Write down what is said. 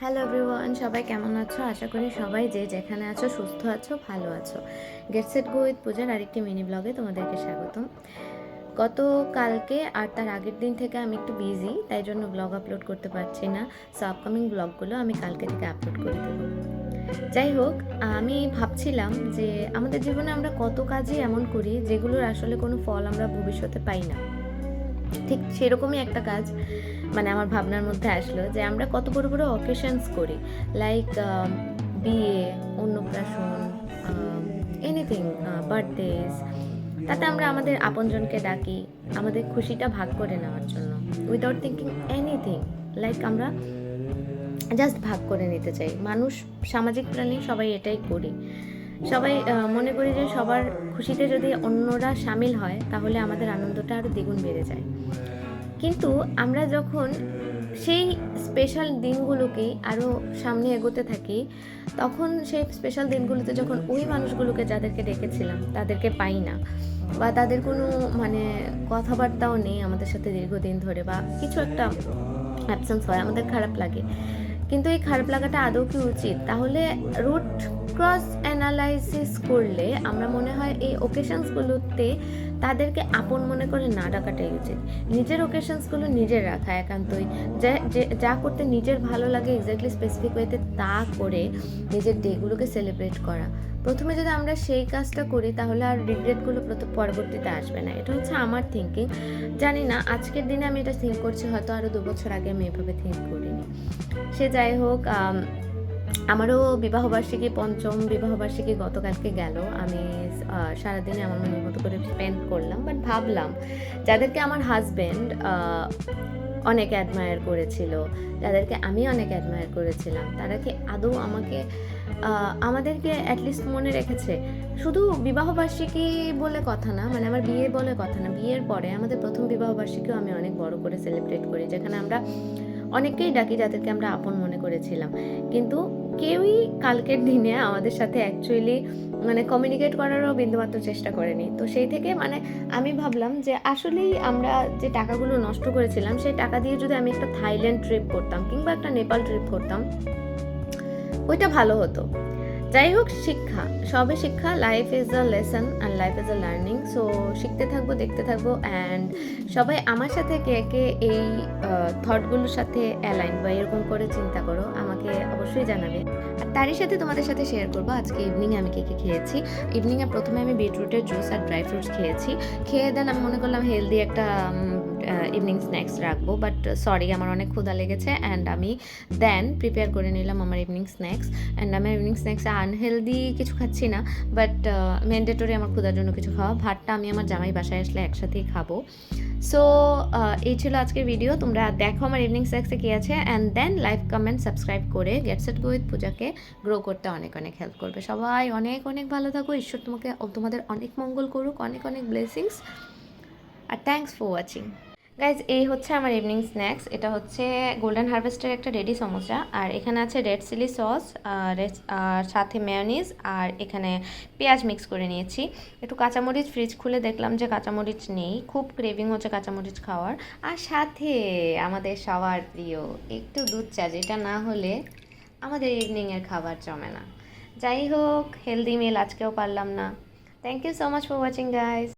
Hello everyone সবাই কেমন আছো? আশা করি সবাই যে যেখানে আছো, সুস্থ আছো, ভালো আছো। গেট সেট গো উইথ পূজার আরেকটি মিনি ব্লগে তোমাদেরকে স্বাগতম। গত কালকে আর তার আগের দিন থেকে আমি একটু বিজি তাই জন্য ব্লগ আপলোড করতে পারছি না। সো আপকামিং ব্লগগুলো আমি কালকে থেকে আপলোড করে দেবো। যাই হোক, আমি ভাবছিলাম যে আমাদের জীবনে আমরা কত কাজই এমন করি যেগুলোর আসলে কোনো ফল আমরা ভবিষ্যতে পাই না। ঠিক সেরকমই একটা কাজ মানে আমার ভাবনার মধ্যে আসলো যে আমরা কত বড় বড় অকেশনস করি। লাইক বিয়ে, অন্নপ্রাশন এনিথিং বার্থডেজ তাতে আমরা আমাদের আপনজনকে ডাকি, আমাদের খুশিটা ভাগ করে নেওয়ার জন্য উইদাউট থিঙ্কিং এনিথিং লাইক আমরা জাস্ট ভাগ করে নিতে চাই। মানুষ সামাজিক প্রাণী, সবাই এটাই করি। সবাই মনে করি যে সবার খুশিতে যদি অন্যরা সামিল হয়, তাহলে আমাদের আনন্দটা আরও দ্বিগুণ বেড়ে যায়। কিন্তু আমরা যখন সেই স্পেশাল দিনগুলোকেই আরও সামনে এগোতে থাকি, তখন সেই স্পেশাল দিনগুলোতে যখন ওই মানুষগুলোকে যাদেরকে ডেকেছিলাম, তাদেরকে পাই না বা তাদের কোনো মানে কথাবার্তাও নেই আমাদের সাথে দীর্ঘদিন ধরে বা কিছু একটা অ্যাবসেন্স হয়, আমাদের খারাপ লাগে। কিন্তু এই খারাপ লাগাটা আদৌ কি উচিত? তাহলে রুট ক্রস অ্যানালাইসিস করলে আমরা মনে হয় এই ওকেশনসগুলোতে তাদেরকে আপন মনে করে না ডাকাটাই উচিত। নিজের ওকেশনসগুলো নিজের রাখা একান্তই। যে, যে- করতে নিজের ভালো লাগে এক্স্যাক্টলি স্পেসিফিক ওয়েতে তা করে নিজের ডেগুলোকে সেলিব্রেট করা। প্রথমে যদি আমরা সেই কাজটা করি তাহলে আর রিগ্রেটগুলো পরবর্তীতে আসবে না। এটা হচ্ছে আমার থিঙ্কিং জানি না, আজকের দিনে আমি এটা থিঙ্ক করছি, হয়তো আরও দু বছর আগে আমি এভাবে থিঙ্ক করিনি। সে যাই হোক আমারও বিবাহবার্ষিকী, পঞ্চম বিবাহবার্ষিকী গতকালকে গেল। আমি সারাদিনে আমার মনের মতো করে স্পেন্ড করলাম বাট ভাবলাম যাদেরকে আমার হাজব্যান্ড অনেক অ্যাডমায়ার করেছিল, যাদেরকে আমি অনেক অ্যাডমায়ার করেছিলাম, তারা কি আদৌ আমাকে আমাদেরকে অ্যাটলিস্ট মনে রেখেছে? শুধু বিবাহবার্ষিকী বলে কথা না মানে আমার বিয়ে বলে কথা না, বিয়ের পরে আমাদের প্রথম বিবাহবার্ষিকীও আমি অনেক বড় করে সেলিব্রেট করি, যেখানে আমরা অনেককেই ডাকি যাদেরকে আমরা আপন মনে করেছিলাম। কিন্তু কেউই কালকের দিনে আমাদের সাথে অ্যাকচুয়ালি মানে কমিউনিকেট করারও বিন্দুমাত্র চেষ্টা করেনি। তো সেই থেকে মানে আমি ভাবলাম যে আসলেই আমরা যে টাকাগুলো নষ্ট করেছিলাম, সেই টাকা দিয়ে যদি আমি একটা থাইল্যান্ড ট্রিপ করতাম কিংবা একটা নেপাল ট্রিপ করতাম, ওইটা ভালো হতো। যাই হোক শিক্ষা। সবে শিক্ষা life is a lesson and life is a learning so শিখতে থাকব, দেখতে থাকব অ্যান্ড সবাই আমার সাথে কে কে এই থটগুলোর সাথে অ্যালাইন বা এরকম করে চিন্তা করো, আমাকে অবশ্যই জানাবে। আর তারই সাথে তোমাদের সাথে শেয়ার করব, আজকে ইভিনিংয়ে আমি কে কে খেয়েছি। ইভিনিংয়ে প্রথমে আমি বিটরুটের জুস আর ড্রাই ফ্রুটস খেয়েছি। খেয়ে দেন আমি মনে করলাম হেলদি একটা ইভিনিং স্ন্যাক্স রাখব বাট সরি আমার অনেক ক্ষুধা লেগেছে অ্যান্ড আমি দেন প্রিপেয়ার করে নিলাম আমার ইভিনিং স্ন্যাক্স অ্যান্ড আমার ইভিনিং স্ন্যাক্সে আনহেলদি কিছু খাচ্ছি না বাট ম্যান্ডেটরি আমার ক্ষুধার জন্য কিছু খাওয়া। ভাতটা আমি আমার জামাই বাসায় আসলে একসাথেই খাব। সো এই ছিল আজকের ভিডিও তোমরা দেখো আমার ইভিনিং স্ন্যাক্সে কী আছে and then like comment subscribe করে গেট সেট গো পূজাকে গ্রো করতে অনেক অনেক হেল্প করবে। সবাই অনেক অনেক ভালো থাকো, ঈশ্বর তোমাকে, তোমাদের অনেক মঙ্গল করুক, অনেক অনেক ব্লেসিংস আর থ্যাংকস ফর ওয়াচিং গাইজ এই হচ্ছে আমার ইভিনিং স্ন্যাক্স এটা হচ্ছে গোল্ডেন হারভেস্টের একটা রেডি সমোসা। আর এখানে আছে রেড চিলি সস আর সাথে মেয়নিজ আর এখানে পেঁয়াজ মিক্স করে নিয়েছি। একটু কাঁচামরিচ ফ্রিজ খুলে দেখলাম যে কাঁচামরিচ নেই। খুব ক্রেভিং হচ্ছে কাঁচামরিচ খাওয়ার। আর সাথে আমাদের সবার প্রিয় একটু দুধ চা, যেটা না হলে আমাদের ইভিনিংয়ের খাবার জমে না। যাই হোক হেলদি মিল আজকেও পারলাম না। Thank you so much for watching guys